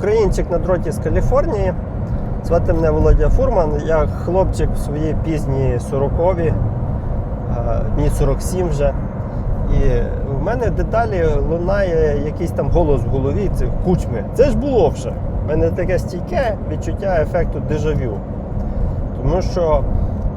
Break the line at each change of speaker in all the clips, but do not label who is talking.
українчик на дроті з Каліфорнії. Звати мене Володя Фурман. Я хлопчик в свої пізні 40-ві, а, дні 47 вже. І в мене деталі лунає якийсь там голос в голові, це кучми. Це ж було вже. У мене таке стійке відчуття ефекту дежавю. Тому що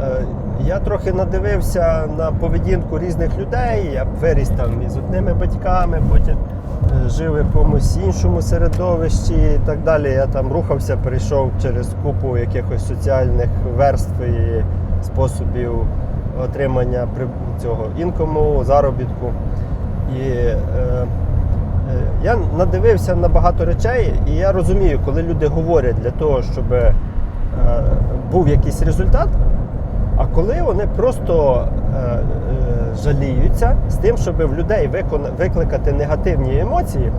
е, я трохи надивився на поведінку різних людей. Я виріс там із одними батьками, потім е, жив в якомусь іншому середовищі і так далі. Я там рухався, перейшов через купу якихось соціальних верств і способів отримання цього інкому, заробітку. І е, е, я надивився на багато речей, і я розумію, коли люди говорять для того, щоб е, був якийсь результат, а коли вони просто е, е, жаліються з тим, щоб в людей викликати негативні емоції,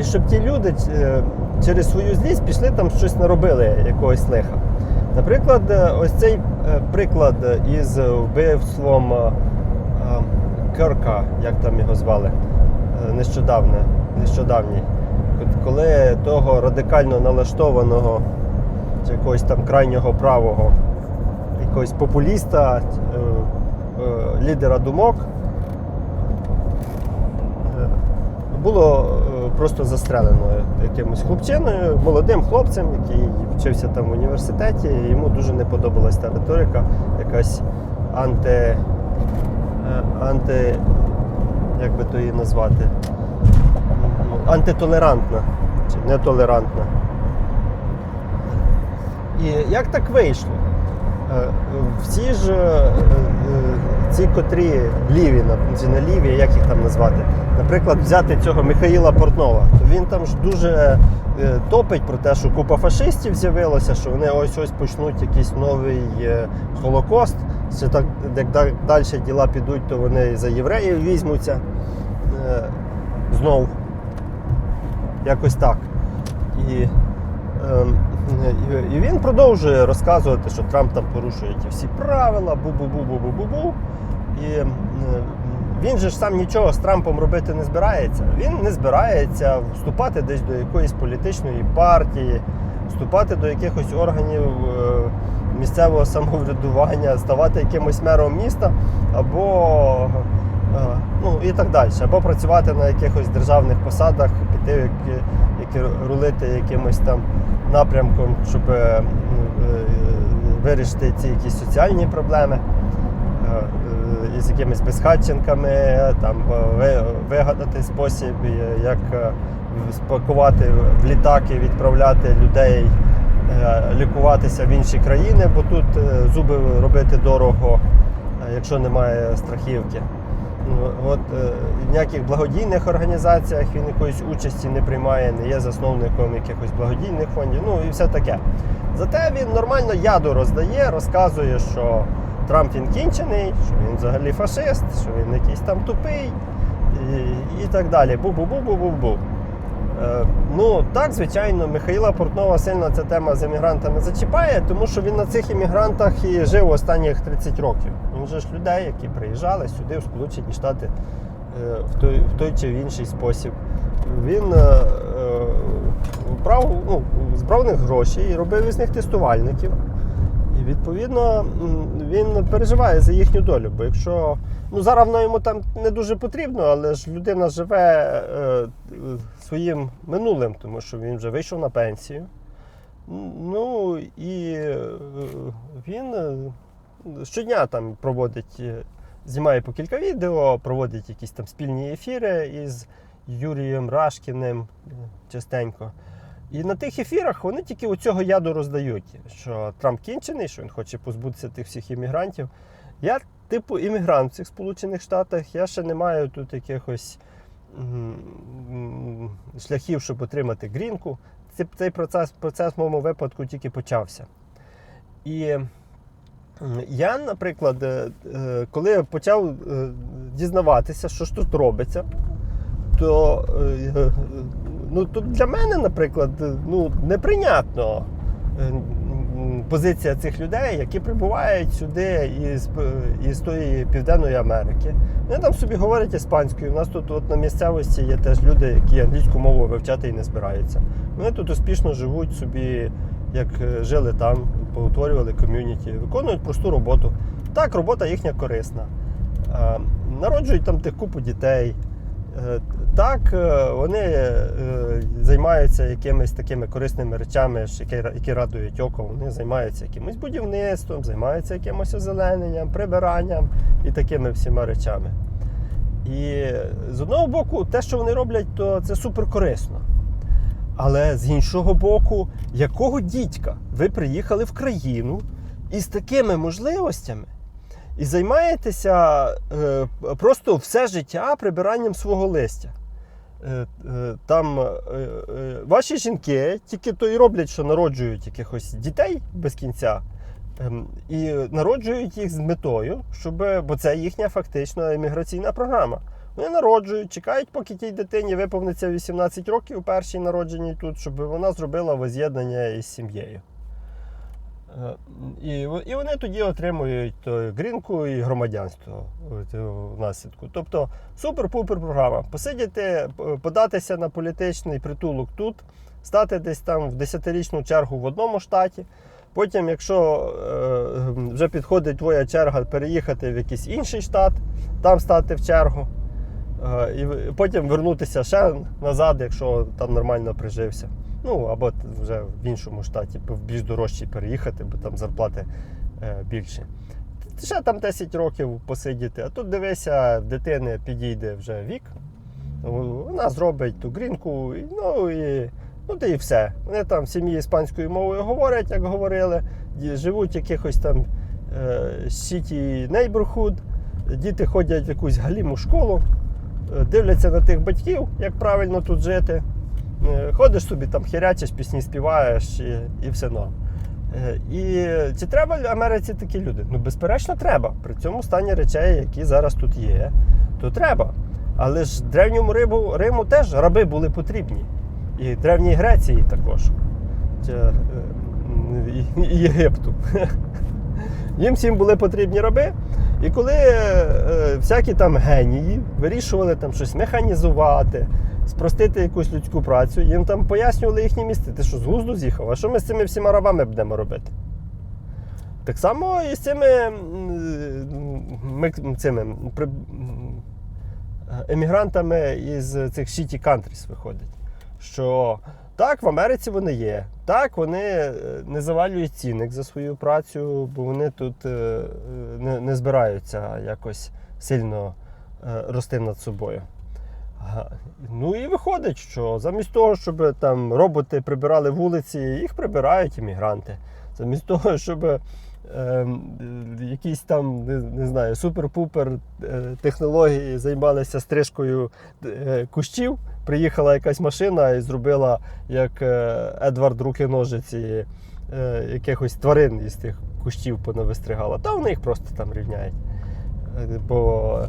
і щоб ті люди е, через свою злість пішли там щось наробили якогось лиха. Наприклад, е, ось цей е, приклад із вбивством е, е, Керка, як там його звали, е, нещодавно, нещодавній, коли того радикально налаштованого якогось там крайнього правого, якогось популіста, е, е, лідера думок, е, було просто застрелено якимось хлопчиною, молодим хлопцем, який вчився там в університеті, і йому дуже не подобалась та риторика, якась анти. анти. як би то її назвати? Антитолерантна чи нетолерантна. І як так вийшло? Е, Всі ж е, е, ці, котрі ліві, на- не ліві, як їх там назвати, наприклад, взяти цього Михаїла Портнова, він там ж дуже топить про те, що купа фашистів з'явилося, що вони ось ось почнуть якийсь новий холокост. Ще так, як далі діла підуть, то вони за євреїв візьмуться е, знов. Якось так. І Ем, І і він продовжує розказувати, що Трамп там порушує ті всі правила, бу-бу-бу-бу-бу-бу-бу. І е, він же ж сам нічого з Трампом робити не збирається. Він не збирається вступати десь до якоїсь політичної партії, вступати до якихось органів е, місцевого самоврядування, ставати якимось мером міста або е, ну, і так далі, або працювати на якихось державних посадах, піти в які, які рулити якимось там напрямком, щоб е, е, вирішити ці якісь соціальні проблеми е, із якимись безхатченками, там вигадати спосіб, як спакувати в літаки, відправляти людей лікуватися в інші країни, бо тут зуби робити дорого, якщо немає страхівки. От е, в ніяких благодійних організаціях він якоїсь участі не приймає, не є засновником якихось благодійних фондів, ну і все таке. Зате він нормально яду роздає, розказує, що Трамп він кінчений, що він взагалі фашист, що він якийсь там тупий і, і так далі. Бу-бу-бу-бу-бу-бу. Е, ну так, звичайно, Михаїла Портнова сильно ця тема з емігрантами зачіпає, тому що він на цих іммігрантах і жив останніх 30 років. Він же ж людей, які приїжджали сюди, в Сполучені Штати, е, в той, в той чи в інший спосіб. Він е, е, брав, ну, збрав них гроші і робив із них тестувальників. Відповідно він переживає за їхню долю. Бо якщо ну зараз воно йому там не дуже потрібно, але ж людина живе е, своїм минулим, тому що він вже вийшов на пенсію. Ну і е, він е, щодня там проводить, е, знімає по кілька відео, проводить якісь там спільні ефіри із Юрієм Рашкіним частенько. І на тих ефірах вони тільки у цього яду роздають, що Трамп кінчений, що він хоче позбутися тих всіх іммігрантів. Я, типу, іммігрант в цих Сполучених Штатах, я ще не маю тут якихось шляхів, щоб отримати грінку. Цей, процес, процес в моєму випадку тільки почався. І я, наприклад, е, е, коли почав е, дізнаватися, що ж тут робиться, то ну, тут для мене, наприклад, е, ну, неприйнятно е, позиція цих людей, які прибувають сюди із, із тої Південної Америки. Вони там собі говорять іспанською. У нас тут от на місцевості є теж люди, які англійську мову вивчати і не збираються. Вони тут успішно живуть собі, як е, жили там, поутворювали ком'юніті, виконують просту роботу. Так, робота їхня корисна. Е, Народжують там тих купу дітей. Е, Так, е, вони е, займаються якимись такими корисними речами, які, радують око. Вони займаються якимось будівництвом, займаються якимось озелененням, прибиранням і такими всіма речами. І з одного боку, те, що вони роблять, то це супер корисно. Але з іншого боку, якого дідька ви приїхали в країну із такими можливостями і займаєтеся е, просто все життя прибиранням свого листя? Е, е, Там е, е, ваші жінки тільки то і роблять, що народжують якихось дітей без кінця. Ем, І народжують їх з метою, щоб, бо це їхня фактично еміграційна програма. Вони народжують, чекають, поки тій дитині виповниться 18 років, у першій народженій тут, щоб вона зробила воз'єднання із сім'єю. Е, І, і вони тоді отримують то, грінку і громадянство е, наслідку. Тобто супер-пупер програма. Посидіти, податися на політичний притулок тут, стати десь там в 10-річну чергу в одному штаті. Потім, якщо е, вже підходить твоя черга, переїхати в якийсь інший штат, там стати в чергу. Е, і потім вернутися ще назад, якщо там нормально прижився. Ну або вже в іншому штаті, в більш дорожчий переїхати, бо там зарплати е, більші. Ще там 10 років посидіти, а тут дивися, дитини підійде вже вік, вона зробить ту грінку, ну і, ну, та і все. Вони там в сім'ї іспанською мовою говорять, як говорили, живуть якихось там е, сіті neighborhood, діти ходять в якусь галіму школу, е, дивляться на тих батьків, як правильно тут жити. Е, Ходиш собі там херячиш, пісні співаєш і, і все норм. Е, І чи треба Америці такі люди? Ну, безперечно, треба. При цьому стані речей, які зараз тут є, то треба. Але ж древньому Риму, Риму теж раби були потрібні. І древній Греції також. Е, і, Єгипту. Їм всім були потрібні раби. І коли всякі там генії вирішували там щось механізувати, спростити якусь людську працю, їм там пояснювали їхні місце. Ти що з глузду з'їхав? А що ми з цими всіма рабами будемо робити? Так само і з цими, ми, цими при- емігрантами із цих shitty countries виходить. Що так, в Америці вони є. Так, вони е, не завалюють цінник за свою працю, бо вони тут е, не, не збираються якось сильно е, рости над собою. Ну і виходить, що замість того, щоб там роботи прибирали вулиці, їх прибирають іммігранти. Замість того, щоб е, якісь там, не, не знаю, супер-пупер е, технології займалися стрижкою е, кущів, приїхала якась машина і зробила, як е, Едвард руки ножиці, е, якихось тварин із тих кущів понавистригала. Та вони їх просто там рівняють. Бо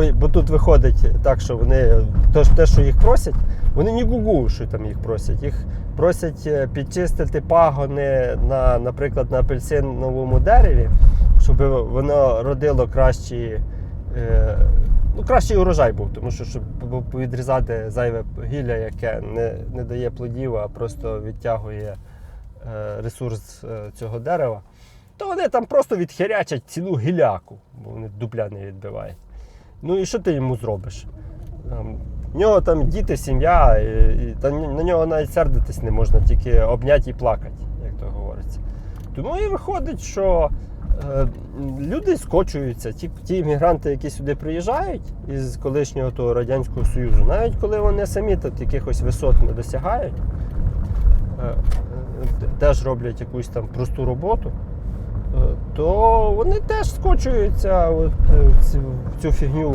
Бо, бо тут виходить так, що вони то, те, що їх просять, вони не гугу, що там їх просять. Їх просять е, підчистити пагони на, наприклад, на апельсиновому дереві, щоб воно родило кращі, е, ну, кращий урожай був, тому що щоб відрізати зайве гілля, яке не, не дає плодів, а просто відтягує е, ресурс е, цього дерева, то вони там просто відхерячать цілу гіляку, бо вони дупля не відбивають. Ну і що ти йому зробиш? Ем, В нього там діти, сім'я, і, та на нього навіть сердитись не можна, тільки обняти і плакати, як то говориться. Тому і виходить, що е, люди скочуються, ті, ті іммігранти, які сюди приїжджають із колишнього того Радянського Союзу, навіть коли вони самі тут якихось висот не досягають, е, е, теж роблять якусь там просту роботу, то вони теж скочуються от, е, в цю, фігню,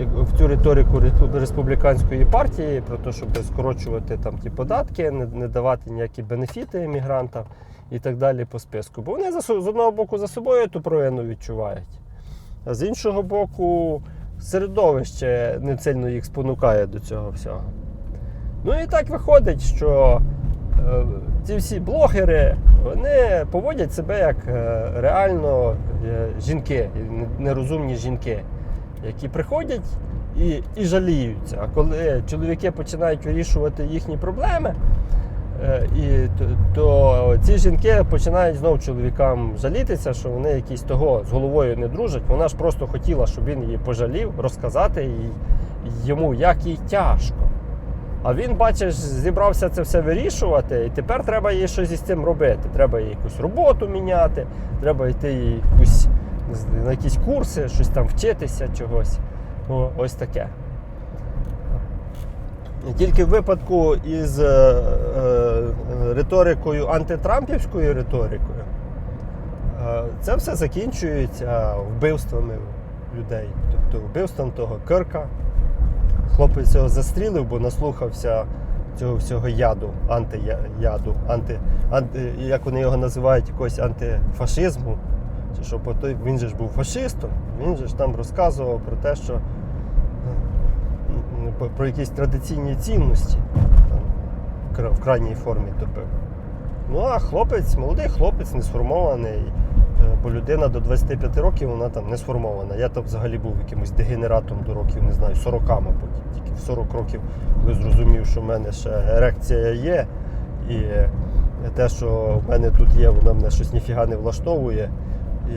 е, в цю риторику республіканської партії про те, щоб скорочувати там ті податки, не, давати ніякі бенефіти емігрантам і так далі по списку. Бо вони з одного боку за собою ту провину відчувають, а з іншого боку, середовище не сильно їх спонукає до цього всього. Ну і так виходить, що ці всі блогери вони поводять себе як е, реально е, жінки, нерозумні жінки, які приходять і, і жаліються. А коли чоловіки починають вирішувати їхні проблеми, е, і то, то ці жінки починають знову чоловікам жалітися, що вони якісь того з головою не дружать. Вона ж просто хотіла, щоб він її пожалів, розказати їй, йому, як їй тяжко. А він, бачиш, зібрався це все вирішувати, і тепер треба їй щось із цим робити. Треба їй якусь роботу міняти, треба йти якусь, на якісь курси, щось там вчитися чогось. О, ось таке. Тільки в випадку із е, е, риторикою, антитрампівською риторикою, е, це все закінчується вбивствами людей. Тобто вбивством того Кирка. Хлопець його застрілив, бо наслухався цього всього яду, антияду, анти, анти, як вони його називають, якогось антифашизму. Чи що, бо той, він же ж був фашистом, він же ж там розказував про те, що про- якісь традиційні цінності там, в крайній формі топив. Ну а хлопець, молодий хлопець, не сформований, е, бо людина до 25 років вона там не сформована. Я там взагалі був якимось дегенератом до років, не знаю, 40, мабуть. Тільки в 40 років, коли зрозумів, що в мене ще ерекція є, і е, те, що в мене тут є, воно мене щось ніфіга не влаштовує. І,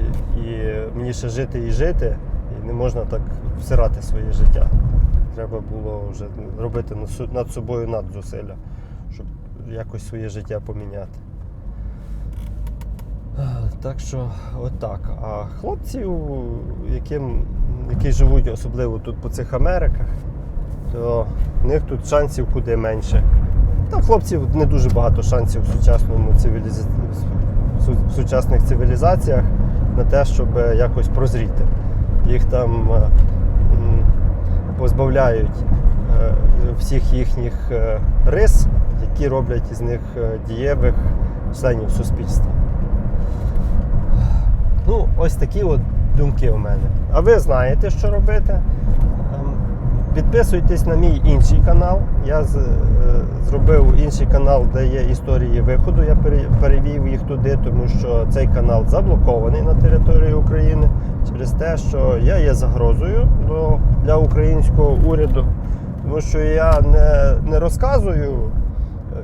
і, і мені ще жити і жити, і не можна так всирати своє життя. Треба було вже робити над собою надзусилля, щоб якось своє життя поміняти. Е, Так що отак. А хлопців, яким, які живуть особливо тут по цих Америках, то в них тут шансів куди менше. Там хлопців не дуже багато шансів в сучасному цивіліза... в сучасних цивілізаціях на те, щоб якось прозріти. Їх там е, позбавляють е, всіх їхніх рис, які роблять із них дієвих членів суспільства. Ну, ось такі от думки у мене. А ви знаєте, що робити. Ем, Підписуйтесь на мій інший канал. Я з- е, зробив інший канал, де є історії виходу. Я перевів їх туди, тому що цей канал заблокований на території України через те, що я є загрозою до, для українського уряду, тому що я не, не розказую, е,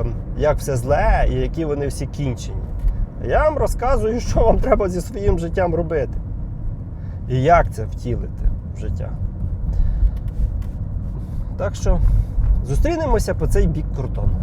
е, як все зле і які вони всі кінчені. Я вам розказую, що вам треба зі своїм життям робити. І як це втілити в життя. Так що зустрінемося по цей бік кордону.